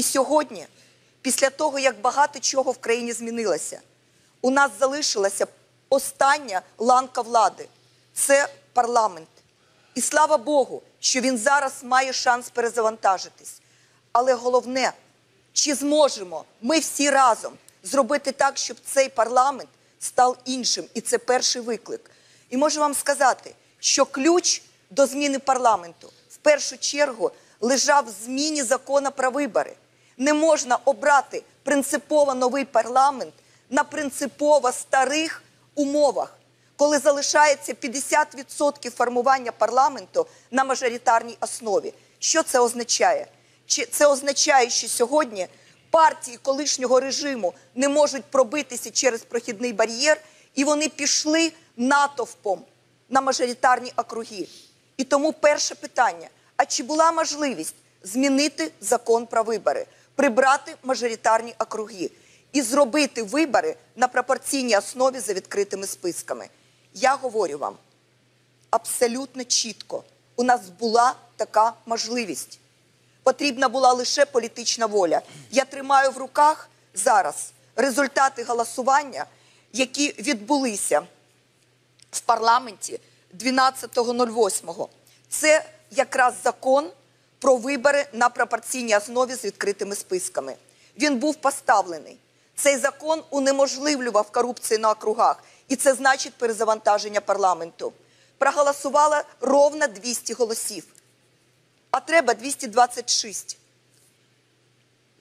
І сьогодні, після того, як багато чого в країні змінилося, у нас залишилася остання ланка влади це парламент. І слава Богу, що він зараз має шанс перезавантажитись. Але головне, чи зможемо ми всі разом зробити так, щоб цей парламент став іншим? І це перший виклик. І можу вам сказати, що ключ до зміни парламенту в першу чергу лежав в зміні закону про вибори. Не можна обрати принципово новий парламент на принципово старих умовах, коли залишається 50% формування парламенту на мажоритарній основі. Що це означає? Чи це означає, що сьогодні партії колишнього режиму не можуть пробитися через прохідний бар'єр, і вони пішли натовпом на мажоритарні округи. І тому перше питання: а чи була можливість змінити закон про вибори, прибрати мажоритарні округи і зробити вибори на пропорційній основі за відкритими списками? Я говорю вам абсолютно чітко: у нас була така можливість. Потрібна була лише політична воля. Я тримаю в руках зараз результати голосування, які відбулися в парламенті 12.08. Це якраз закон про вибори на пропорційній основі з відкритими списками. Він був поставлений. Цей закон унеможливлював корупцію на округах, і це значить перезавантаження парламенту. Проголосувало ровно 200 голосів, а треба 226.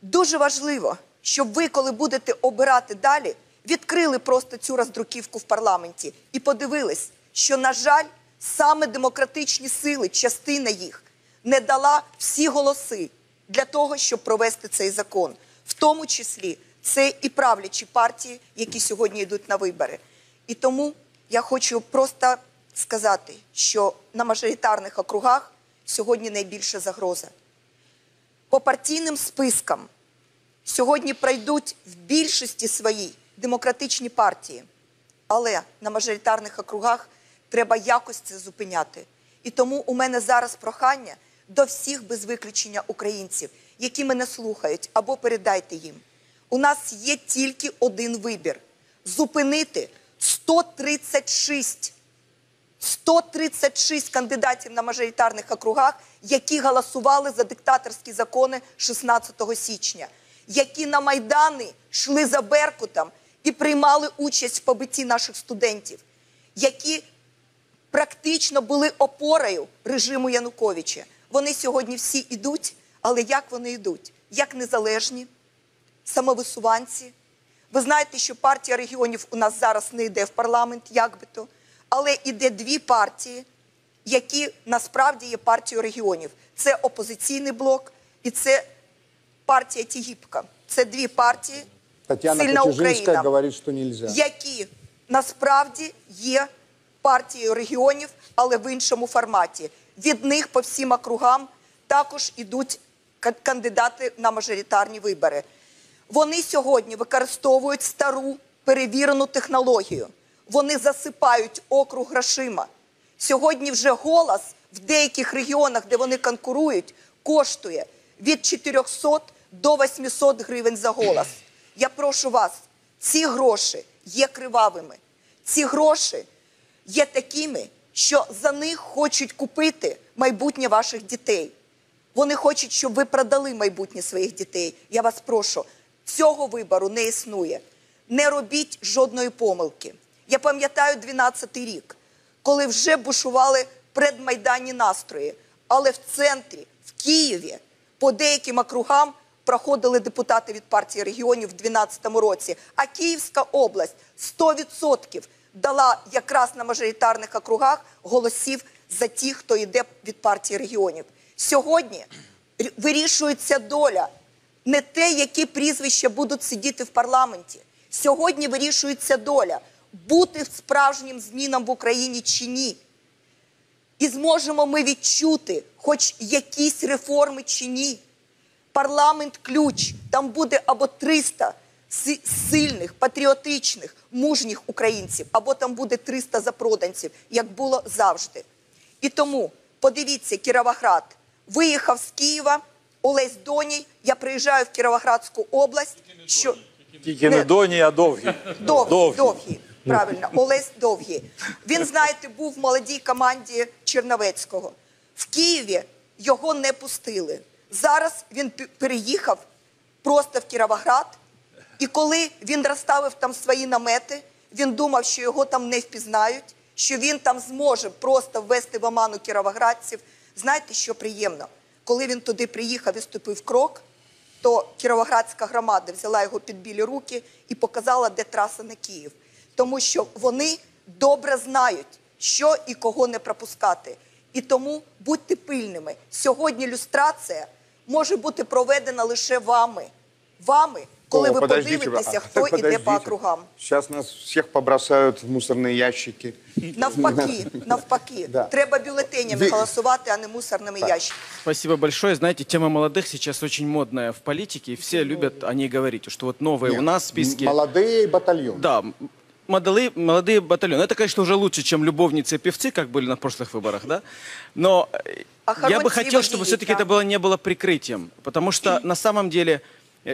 Дуже важливо, щоб ви, коли будете обирати далі, відкрили просто цю роздруківку в парламенті і подивились, що, на жаль, саме демократичні сили, частина їх, не дала всі голоси для того, щоб провести цей закон, в тому числі це і правлячі партії, які сьогодні йдуть на вибори. І тому я хочу просто сказати, що на мажоритарних округах сьогодні найбільша загроза. По партійним спискам сьогодні пройдуть в більшості своїй демократичні партії, але на мажоритарних округах треба якось це зупиняти. І тому у мене зараз прохання до всіх без виключення українців, які мене слухають, або передайте їм. У нас є тільки один вибір: зупинити 136 136 кандидатів на мажоритарних округах, які голосували за диктаторські закони 16 січня, які на Майдани йшли за Беркутом і приймали участь в побитті наших студентів, які практично були опорою режиму Януковича. Вони сьогодні всі йдуть, але як вони йдуть? Як незалежні, самовисуванці. Ви знаєте, що партія регіонів у нас зараз не йде в парламент, як би то, але йде дві партії, які насправді є партією регіонів. Це опозиційний блок і це партія Тігіпка. Це дві партії. Татьяна Сильна Україна говорит, что нельзя. які насправді є партією регіонів, але в іншому форматі. Від них по всім округам також ідуть кандидати на мажоритарні вибори. Вони сьогодні використовують стару перевірену технологію. Вони засипають округ грошима. Сьогодні вже голос в деяких регіонах, де вони конкурують, коштує від 400 до 800 гривень за голос. Я прошу вас, ці гроші є кривавими. Ці гроші є такими, що за них хочуть купити майбутнє ваших дітей. Вони хочуть, щоб ви продали майбутнє своїх дітей. Я вас прошу, цього вибору не існує. Не робіть жодної помилки. Я пам'ятаю 12-й рік, коли вже бушували предмайданні настрої, але в центрі, в Києві, по деяким округам проходили депутати від партії регіонів в 2012 році. А Київська область 100% дала якраз на мажоритарних округах голосів за ті, хто йде від партії регіонів. Сьогодні вирішується доля не те, які прізвища будуть сидіти в парламенті. Сьогодні вирішується доля бути справжнім змінам в Україні чи ні. І зможемо ми відчути хоч якісь реформи чи ні. Парламент ключ. Там буде або 300 си- сильних, патріотичних, мужніх українців, або там буде 300 запроданців, як було завжди. І тому подивіться, Кіровоград виїхав з Києва Олесь Доній. Я приїжджаю в Кіровоградську область. Що Тільки не доні, а довгі. довгий, довгий, правильно, Олесь Довгий. Він, знаєте, був в молодій команді Черновецького. В Києві його не пустили. Зараз він переїхав просто в Кіровоград. І коли він розставив там свої намети, він думав, що його там не впізнають, що він там зможе просто ввести в оману кіровоградців. Знаєте, що приємно? Коли він туди приїхав і ступив крок, то Кіровоградська громада взяла його під білі руки і показала, де траса на Київ. Тому що вони добре знають, що і кого не пропускати. І тому будьте пильними. Сьогодні люстрація може бути проведена лише вами. Вами, коли О, ви подождите, подивитеся, а, хто іде по округам. Сейчас нас всех побросают в мусорные ящики. Навпаки, навпаки, Да. треба бюлетенями Ви- голосувати, а не мусорними ящиками. Спасибо большое. Знаете, тема молодых сейчас очень модная в политике, и все любят о ней говорить, что вот новые у нас в списке. Молодые батальоны. Да, молодые, молодые батальоны. Это, конечно, уже лучше, чем любовницы и певцы, как были на прошлых выборах, да? Но А я бы хотел, чтобы все-таки да. это было, не было прикрытием. Потому что на самом деле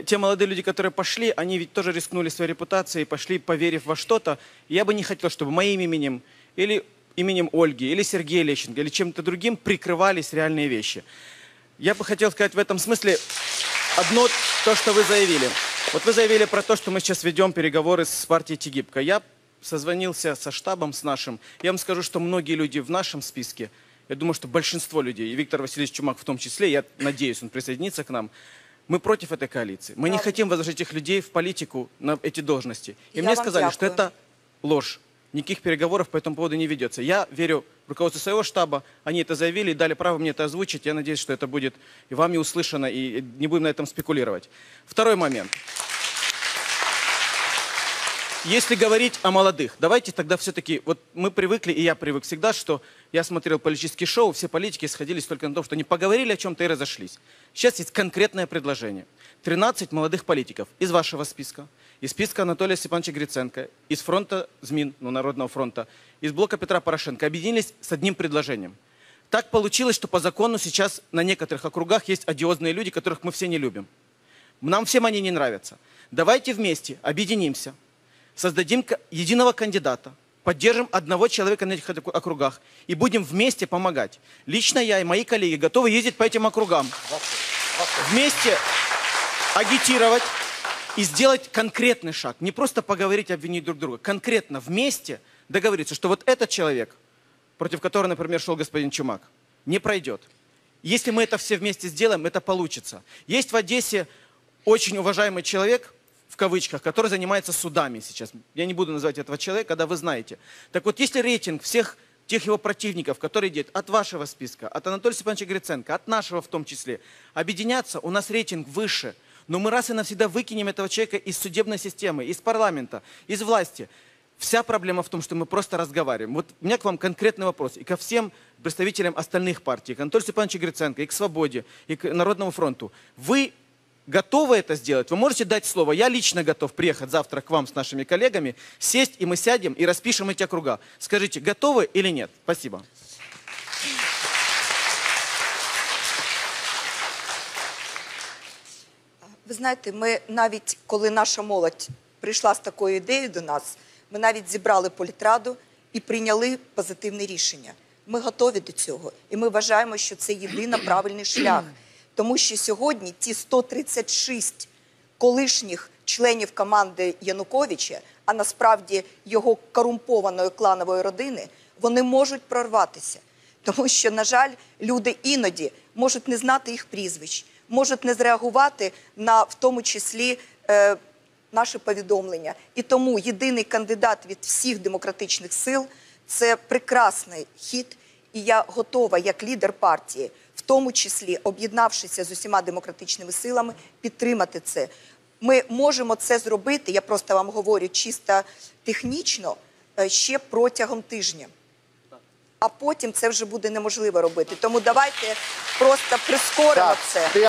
те молодые люди, которые пошли, они ведь тоже рискнули своей репутацией, пошли, поверив во что-то. Я бы не хотел, чтобы моим именем или именем Ольги, или Сергея Лещенко, или чем-то другим прикрывались реальные вещи. Я бы хотел сказать в этом смысле одно то, что вы заявили. Вот вы заявили про то, что мы сейчас ведем переговоры с партией Тигибко. Я созвонился со штабом, с нашим. Я вам скажу, что многие люди в нашем списке, я думаю, что большинство людей, и Виктор Васильевич Чумак в том числе, я надеюсь, он присоединится к нам, мы против этой коалиции. Мы не хотим возложить этих людей в политику на эти должности. И Я мне вам сказали, что дякую. это ложь. Никаких переговоров по этому поводу не ведется. Я верю в руководство своего штаба. Они это заявили и дали право мне это озвучить. Я надеюсь, что это будет и вами услышано, и не будем на этом спекулировать. Второй момент. Если говорить о молодых, давайте тогда все-таки, вот мы привыкли, и я привык всегда, что я смотрел политические шоу, все политики сходились только на том, что они поговорили о чем-то и разошлись. Сейчас есть конкретное предложение. 13 молодых политиков из вашего списка, из списка Анатолия Степановича Гриценко, из фронта ЗМИН, ну, Народного фронта, из блока Петра Порошенко объединились с одним предложением. Так получилось, что по закону сейчас на некоторых округах есть одиозные люди, которых мы все не любим. Нам всем они не нравятся. Давайте вместе объединимся, создадим единого кандидата, поддержим одного человека на этих округах и будем вместе помогать. Лично я и мои коллеги готовы ездить по этим округам. Вместе агитировать и сделать конкретный шаг. Не просто поговорить, обвинить друг друга. Конкретно вместе договориться, что вот этот человек, против которого, например, шел господин Чумак, не пройдет. Если мы это все вместе сделаем, это получится. Есть в Одессе очень уважаемый человек, в кавычках, который занимается судами сейчас. Я не буду называть этого человека, да вы знаете. Так вот, если рейтинг всех тех его противников, которые идет от вашего списка, от Анатолия Степановича Гриценко, от нашего в том числе, объединяться, у нас рейтинг выше. Но мы раз и навсегда выкинем этого человека из судебной системы, из парламента, из власти. Вся проблема в том, что мы просто разговариваем. Вот у меня к вам конкретный вопрос. И ко всем представителям остальных партий, к Анатолию Степановичу Гриценко, и к «Свободе», и к Народному фронту. Вы готовы это сделать? Вы можете дать слово? Я лично готов приехать завтра к вам с нашими коллегами, сесть, и мы сядем и распишем эти округа. Скажите, готовы или нет? Спасибо. Ви знаєте, ми навіть коли наша молодь прийшла з такою ідеєю до нас, ми навіть зібрали політраду і прийняли позитивне рішення. Ми готові до цього, і ми вважаємо, що це єдино правильний шлях. Тому що сьогодні ті 136 колишніх членів команди Януковича, а насправді його корумпованої кланової родини, вони можуть прорватися. Тому що, на жаль, люди іноді можуть не знати їх прізвищ, можуть не зреагувати на в тому числі е, наші повідомлення. І тому єдиний кандидат від всіх демократичних сил це прекрасний хід. І я готова, як лідер партії, в тому числі об'єднавшися з усіма демократичними силами, підтримати це. Ми можемо це зробити. Я просто вам говорю чисто технічно е, ще протягом тижня а потім це вже буде неможливо робити. Тому давайте просто прискоримо це.